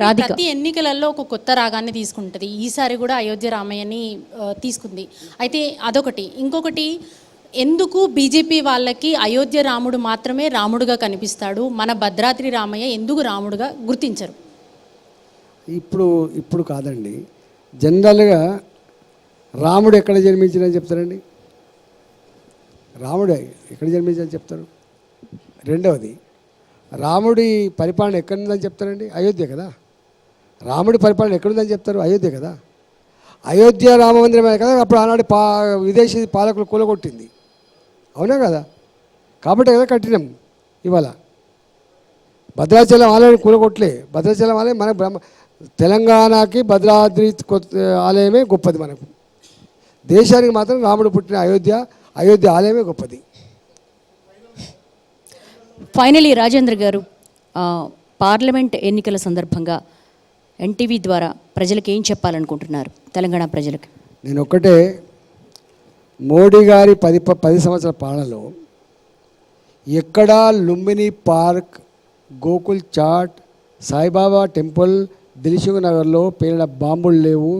రాధిక. ప్రతి ఎన్నికలలో ఒక కొత్త రాగాన్ని తీసుకుంటుంది. ఈసారి కూడా అయోధ్య రామయ్యని తీసుకుంది. అయితే అదొకటి. ఇంకొకటి ఎందుకు బీజేపీ వాళ్ళకి అయోధ్య రాముడు మాత్రమే రాముడుగా కనిపిస్తాడు? మన భద్రాద్రి రామయ్య ఎందుకు రాముడుగా గుర్తించరు? ఇప్పుడు ఇప్పుడు కాదండి. జనరల్గా రాముడు ఎక్కడ జన్మించినని చెప్తారండి? రాముడు ఎక్కడ జన్మించని చెప్తారు? రెండవది రాముడి పరిపాలన ఎక్కడుందని చెప్తారండి? అయోధ్య కదా? రాముడి పరిపాలన ఎక్కడుందని చెప్తారు? అయోధ్య కదా. అయోధ్య రామ మందిరమే కదా అప్పుడు ఆనాడు పా విదేశీ పాలకులు కూలగొట్టింది. అవునా కదా? కాబట్టి కదా కట్టినాం ఇవాళ. భద్రాచలం ఆలయాన్ని కూలగొట్టలే. భద్రాచలం ఆలయం మన బ్రహ్మ తెలంగాణకి భద్రాద్రి కొత్త ఆలయమే గొప్పది మనకు. దేశానికి మాత్రం రాముడు పుట్టిన అయోధ్య అయోధ్య ఆలయమే గొప్పది. ఫైనలీ రాజేంద్ర గారు పార్లమెంట్ ఎన్నికల సందర్భంగా ఎన్టీవీ ద్వారా ప్రజలకు ఏం చెప్పాలనుకుంటున్నారు? తెలంగాణ ప్రజలకు. నేను ఒక్కటే మోడీ గారి పది ప- పది సంవత్సరాల పాలనలో ఎక్కడా Lumbini park Gokul chat Saibaba temple Dilsukh నగర్లో పేలిన బాంబులు లేవు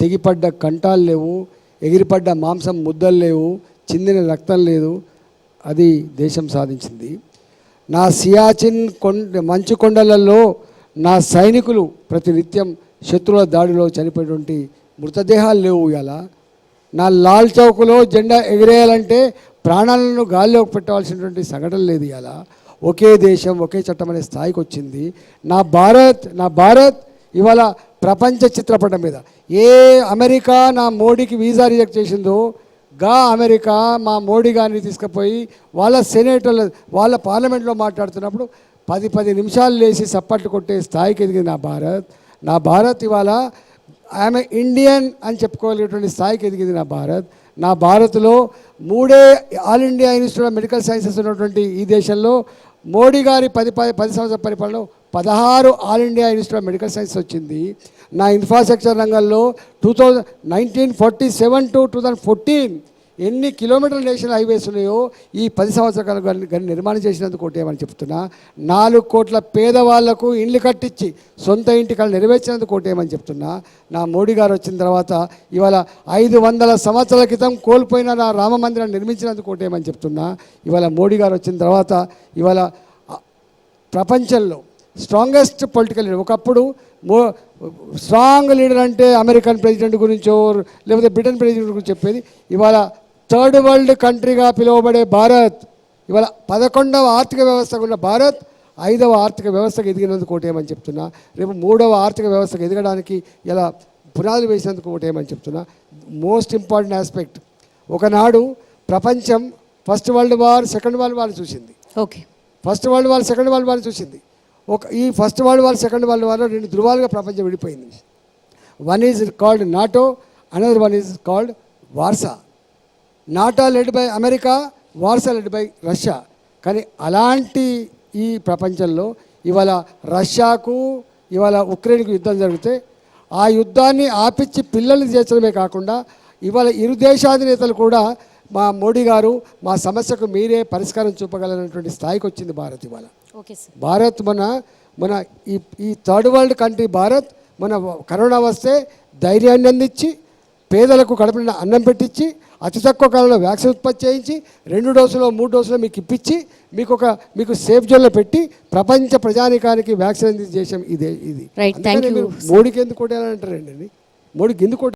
తెగిపడ్డ కంటాలు లేవు ఎగిరిపడ్డ మాంసం ముద్దలు లేవు చిందిన రక్తం లేదు అది దేశం సాధించింది. నా సియాచిన్ కొండ మంచు కొండలలో నా సైనికులు ప్రతినిత్యం శత్రువుల దాడిలో చనిపోయినటువంటి మృతదేహాలు లేవు ఇలా నా లాల్ చౌక్లో జెండా ఎగిరేయాలంటే ప్రాణాలను గాల్లోకి పెట్టవలసినటువంటి సంఘటన లేదు ఇలా ఒకే దేశం ఒకే చట్టం అనే స్థాయికి వచ్చింది. నా భారత్ నా భారత్ ఇవాళ ప్రపంచ చిత్రపటం మీద. ఏ అమెరికా నా మోడీకి వీసా రిజెక్ట్ చేసిందో గా అమెరికా మా మోడీ గారిని తీసుకుపోయి వాళ్ళ సెనేటర్ల వాళ్ళ పార్లమెంట్లో మాట్లాడుతున్నప్పుడు పది పది నిమిషాలు లేచి చప్పట్లు కొట్టే స్థాయికి ఎదిగింది నా భారత్. నా భారత్ ఇవాళ ఆమె ఇండియన్ అని చెప్పుకోగలిగేటువంటి స్థాయికి ఎదిగింది నా భారత్. నా భారత్లో మూడే all India institute of medical sciences ఉన్నటువంటి ఈ దేశంలో మోడీ గారి పది పది పది సంవత్సరాల పరిపాలనలో పదహారు all India institute of medical science వచ్చింది. నా ఇన్ఫ్రాస్ట్రక్చర్ రంగంలో two thousand nineteen forty seven to two thousand fourteen ఎన్ని కిలోమీటర్ల నేషనల్ హైవేస్ ఉన్నాయో ఈ పది సంవత్సరాలు కానీ నిర్మాణం చేసినందుకు కోటేమని చెప్తున్నా. నాలుగు కోట్ల పేదవాళ్ళకు ఇండ్లు కట్టించి సొంత ఇంటి కళ నెరవేర్చినందుకు కోటేమని చెప్తున్నా. నా మోడీ గారు వచ్చిన తర్వాత ఇవాళ ఐదు వందల సంవత్సరాల క్రితం కోల్పోయిన నా రామ మందిరాన్ని నిర్మించినందుకు కోటేమని చెప్తున్నా. ఇవాళ మోడీ గారు వచ్చిన తర్వాత ఇవాళ ప్రపంచంలో స్ట్రాంగెస్ట్ పొలిటికల్ లీడర్ ఒకప్పుడు మో స్ట్రాంగ్ లీడర్ అంటే అమెరికన్ ప్రెసిడెంట్ గురించో లేకపోతే బ్రిటన్ ప్రెసిడెంట్ గురించి చెప్పేది. ఇవాళ థర్డ్ వరల్డ్ కంట్రీగా పిలువబడే భారత్ ఇవాళ పదకొండవ ఆర్థిక వ్యవస్థగా ఉన్న భారత్ ఐదవ ఆర్థిక వ్యవస్థకు ఎదిగినందుకు ఓటేయమని చెప్తున్నా. రేపు మూడవ ఆర్థిక వ్యవస్థకు ఎదగడానికి ఇలా పునాదులు వేసినందుకు ఓటేయమని చెప్తున్నా. మోస్ట్ ఇంపార్టెంట్ ఆస్పెక్ట్ ఒకనాడు ప్రపంచం first world war second world war చూసింది. Okay. First world war second world war చూసింది. ఒక ఈ first world war second world వార్లో రెండు ధృవాలుగా ప్రపంచం విడిపోయింది. One is called NATO another one is called Warsaw. NATO led by America Warsaw led by Russia. కానీ అలాంటి ఈ ప్రపంచంలో ఇవాళ రష్యాకు ఇవాళ ఉక్రెయిన్కు యుద్ధం జరిగితే ఆ యుద్ధాన్ని ఆపిచ్చి పిల్లల్ని చేర్చడమే కాకుండా ఇవాళ ఇరు దేశాధినేతలు కూడా మా మోడీ గారు మా సమస్యకు మీరే పరిష్కారం చూపగలనటువంటి స్థాయికి వచ్చింది భారత్ ఇవాళ. ఓకే సార్ భారత్ మన మన ఈ ఈ థర్డ్ వరల్డ్ కంట్రీ భారత్ మన కరోనా వస్తే ధైర్యాన్ని అందించి పేదలకు కడుపు నిండా అన్నం పెట్టించి అతి తక్కువ కాలంలో వ్యాక్సిన్ ఉత్పత్తి చేయించి రెండు డోసులో మూడు డోసులో మీకు ఇప్పించి మీకు ఒక మీకు సేఫ్ జోన్లో పెట్టి ప్రపంచ ప్రజానికానికి వ్యాక్సిన్ అందించే దేశం ఇదే ఇది మోడీకి ఎందుకు కొట్టాలంటారండి మోడీకి ఎందుకు?